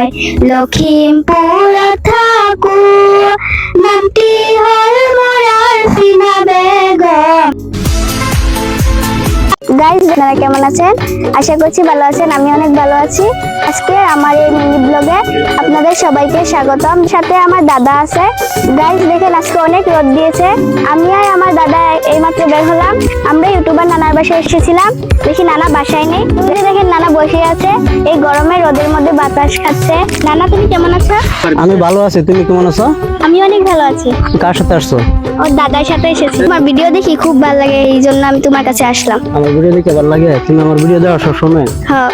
ময় লখিমপুর ঠাকুর, নামটি হল মোরার ফিনা বেগম। গাইজ আপনারা কেমন আছেন? আশা করছি ভালো আছেন, আমি অনেক ভালো আছি। আজকে আমার এই মিনি ব্লগে আপনাদের সবাইকে স্বাগতম। সাথে আমার দাদা আছে। গাইজ দেখেন, আজকে অনেক রোদ দিয়েছে। আমি আর আমার দাদা এইমাত্র বের হলাম। আমরা ইউটিউবার নানার বাসায় এসেছিলাম। দেখি, নানা বাসায় নেই। বসে আছে এই গরমে রোদের মধ্যে বাতাস খাচ্ছে। নানা তুমি কেমন আছো? আমি ভালো আছি তুমি কেমন আছো? আমি অনেক ভালো আছি। কার সাথে আসছো? ওর দাদার সাথে এসেছি। তোমার ভিডিও দেখি খুব ভালো লাগে এই জন্য আমি তোমার কাছে আসলাম। আমার ভিডিও দেখে ভালো লাগে তুমি আমার ভিডিও দেখো সবসময়। হ্যাঁ।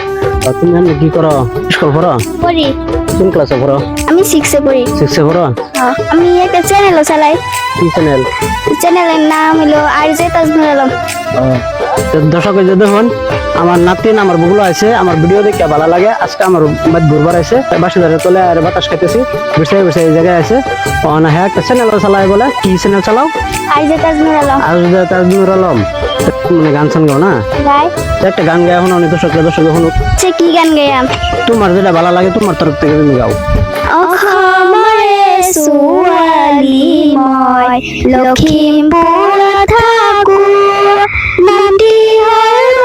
তুমি এমনি কি করো? স্কুল পড়ো? পড়ি। কোন ক্লাসে পড়ো? আমি সিক্সে পড়ি। সিক্সে পড়ো? হ্যাঁ, আমি একটা চ্যানেলও চালাই। কি চ্যানেল চ্যানেলের নাম হলো আর জে তাজমুল আলম দর্শক দেখুন আমার নাতিন আমার বগুলো আছে আমার ভিডিও দেখে ভালো লাগে। আজকে আমার বাদ ঘুরবার আছে বাসে ধরে তোলে আর বাতাস খাইতেছি। বসে বসে এই জায়গায় আছে। ও না হ্যাঁ একটা চ্যানেল চালাই বলে। কি চ্যানেল চালাও? R J Tajmul Alam. আর তাজনুর আলম। মানে গান গাও না? একটা গান গায়ে এখন অনেক দর্শক দর্শক সে কি গান গেয়াম তোমার যেটা ভালো লাগে তোমার তরফ থেকে তুমি গাও। সুয়ালি ময় লক্ষ্মীপুর ঠাকুর নামটি হল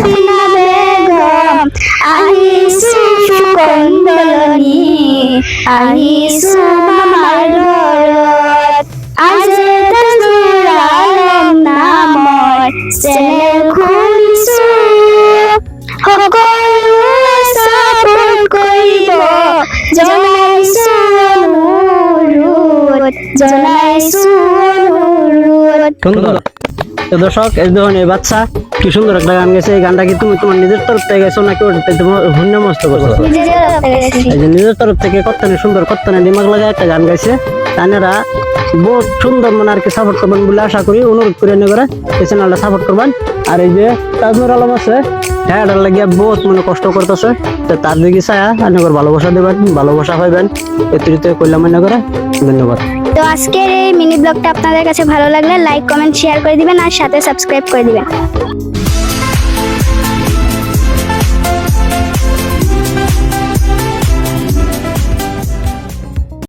ফিনা বেগম আহিসু নামৰ চেনেল দর্শক, এই এই বাচ্চা, কি সুন্দর একটা গান গেছে। এই গানটা কি তুমি তোমার নিজের তরফ থেকে গেছো নাকি ওটা মস্ত করছ? নিজের তরফ থেকে কত্তনে সুন্দর কত্তনে দিমাগ লাগা একটা গান গাইছে। তানেরা বহুত সুন্দর মানে আর কি সাপোর্ট করবেন বলে আশা করি, অনুরোধ করে করে এই চ্যানেলটা সাপোর্ট করবেন। আর এই যে তাজনুর আলম আছে হ্যাঁ লাগিয়ে বহুত মানে কষ্ট করতেছে। তো তার দিকে ছায়া আপনাদের ভালোবাসা দেবেন, ভালোবাসা পাইবেন। এত্রিত করলাম মনে করে ধন্যবাদ। তো আজকের এই মিনি ব্লগটা আপনাদের কাছে ভালো লাগলে লাইক কমেন্ট শেয়ার করে দিবেন আর সাথে সাবস্ক্রাইব করে দিবেন।